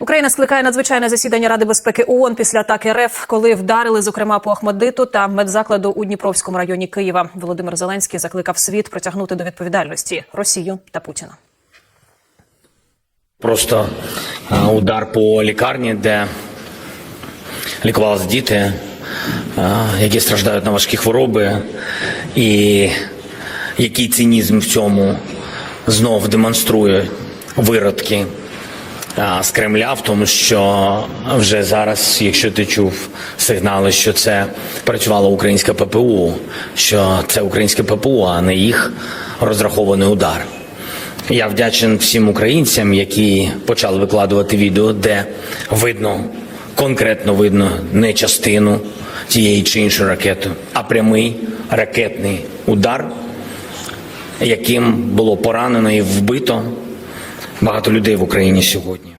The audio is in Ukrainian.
Україна скликає надзвичайне засідання Ради безпеки ООН після атаки РФ, коли вдарили, зокрема, по Ахмадиту та медзакладу у Дніпровському районі Києва. Володимир Зеленський закликав світ притягнути до відповідальності Росію та Путіна. Просто удар по лікарні, де лікувалися діти, які страждають на важкі хвороби, і який цинізм в цьому знов демонструє виродки з Кремля, в тому, що вже зараз, якщо ти чув сигнали, що це працювало українське ППУ, що це українське ППУ, а не їх розрахований удар. Я вдячен всім українцям, які почали викладувати відео, де видно, конкретно видно не частину тієї чи іншої ракети, а прямий ракетний удар, яким було поранено і вбито багато людей в Україні сьогодні.